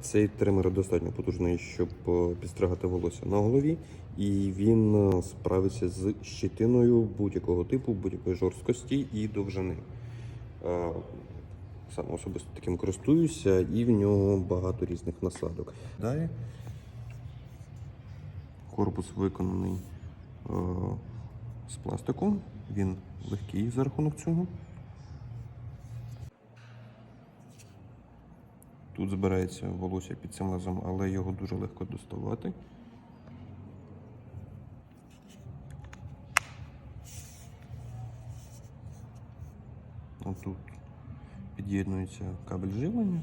Цей тример достатньо потужний, щоб е, підстригати волосся на голові, і він е, справиться з щитиною будь-якого типу, будь-якої жорсткості і довжини. Е, Сам особисто таким користуюся, і в нього багато різних насадок. Далі корпус виконаний з пластику, він легкий за рахунок цього. Тут збирається волосся під цим лезом, але його дуже легко доставати. Тут під'єднується кабель живлення.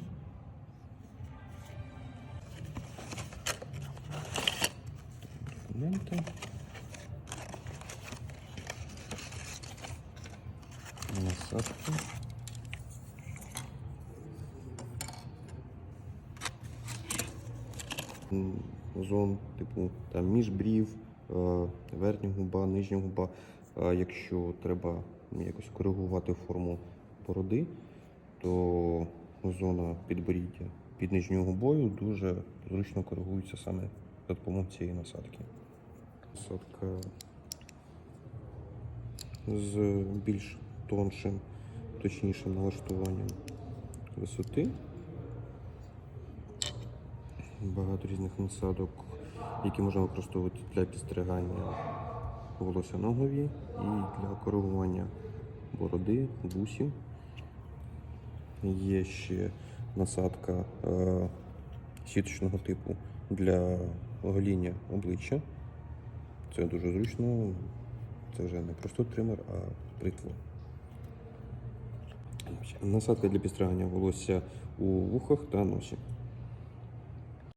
Документи. Насадки. Зон, типу, там між брів, е, верхня губа, нижня губа. Якщо треба якось коригувати форму бороди, то зона підборіддя під нижньою губою дуже зручно коригується саме за допомогою цієї насадки. Насадка з більш тоншим, точнішим налаштуванням висоти. Багато різних насадок, які можна використовувати для підстригання волосся на голові і для коригування бороди, бусів. Є ще насадка е, сіточного типу для гоління обличчя. Це дуже зручно. Це вже не просто тример, а бритва. Насадка для підстригання волосся у вухах та носі.